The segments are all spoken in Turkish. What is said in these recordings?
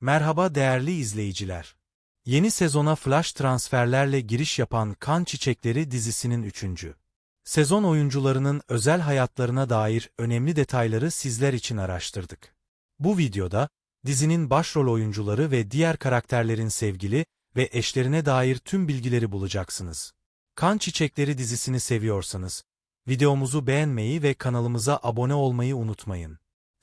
Merhaba değerli izleyiciler. Yeni sezona flash transferlerle giriş yapan Kan Çiçekleri dizisinin 3. sezon oyuncularının özel hayatlarına dair önemli detayları sizler için araştırdık. Bu videoda, dizinin başrol oyuncuları ve diğer karakterlerin sevgili ve eşlerine dair tüm bilgileri bulacaksınız. Kan Çiçekleri dizisini seviyorsanız, videomuzu beğenmeyi ve kanalımıza abone olmayı unutmayın.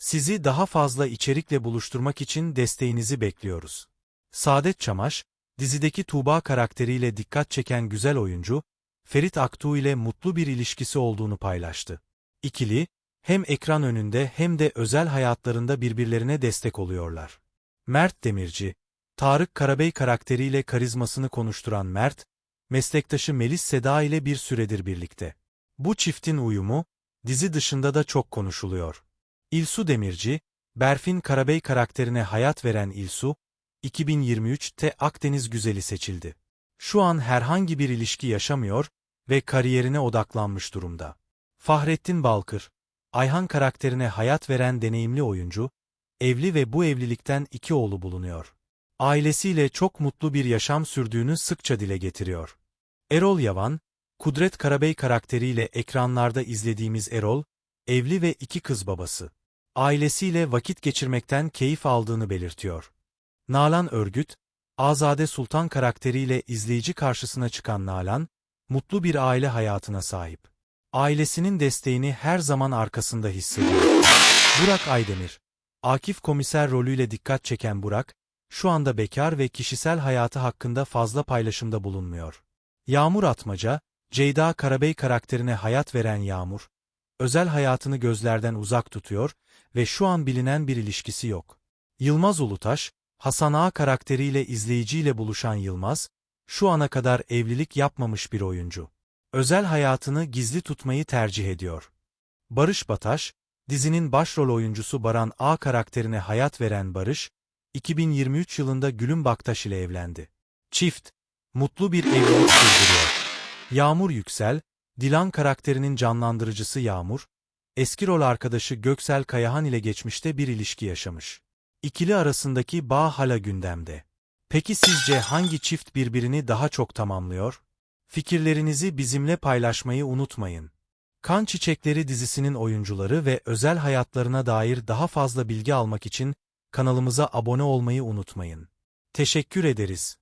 Sizi daha fazla içerikle buluşturmak için desteğinizi bekliyoruz. Saadet Çamaş, dizideki Tuğba karakteriyle dikkat çeken güzel oyuncu, Ferit Aktuğ ile mutlu bir ilişkisi olduğunu paylaştı. İkili, hem ekran önünde hem de özel hayatlarında birbirlerine destek oluyorlar. Mert Demirci, Tarık Karabey karakteriyle karizmasını konuşturan Mert, meslektaşı Melis Seda ile bir süredir birlikte. Bu çiftin uyumu, dizi dışında da çok konuşuluyor. İlsu Demirci, Berfin Karabey karakterine hayat veren İlsu, 2023'te Akdeniz Güzeli seçildi. Şu an herhangi bir ilişki yaşamıyor ve kariyerine odaklanmış durumda. Fahrettin Balkır, Ayhan karakterine hayat veren deneyimli oyuncu, evli ve bu evlilikten iki oğlu bulunuyor. Ailesiyle çok mutlu bir yaşam sürdüğünü sıkça dile getiriyor. Erol Yavan, Kudret Karabey karakteriyle ekranlarda izlediğimiz Erol, evli ve iki kız babası. Ailesiyle vakit geçirmekten keyif aldığını belirtiyor. Nalan Örgüt, Azade Sultan karakteriyle izleyici karşısına çıkan Nalan, mutlu bir aile hayatına sahip. Ailesinin desteğini her zaman arkasında hissediyor. Burak Aydemir, Akif komiser rolüyle dikkat çeken Burak, şu anda bekar ve kişisel hayatı hakkında fazla paylaşımda bulunmuyor. Yağmur Atmaca, Ceyda Karabey karakterine hayat veren Yağmur, özel hayatını gözlerden uzak tutuyor ve şu an bilinen bir ilişkisi yok. Yılmaz Ulutaş, Hasan Ağa karakteriyle izleyiciyle buluşan Yılmaz, şu ana kadar evlilik yapmamış bir oyuncu. Özel hayatını gizli tutmayı tercih ediyor. Barış Bataş, dizinin başrol oyuncusu Baran A karakterine hayat veren Barış, 2023 yılında Gülüm Baktaş ile evlendi. Çift, mutlu bir evlilik sürdürüyor. Yağmur Yüksel, Dilan karakterinin canlandırıcısı Yağmur, eski rol arkadaşı Göksel Kayahan ile geçmişte bir ilişki yaşamış. İkili arasındaki bağ hala gündemde. Peki sizce hangi çift birbirini daha çok tamamlıyor? Fikirlerinizi bizimle paylaşmayı unutmayın. Kan Çiçekleri dizisinin oyuncuları ve özel hayatlarına dair daha fazla bilgi almak için kanalımıza abone olmayı unutmayın. Teşekkür ederiz.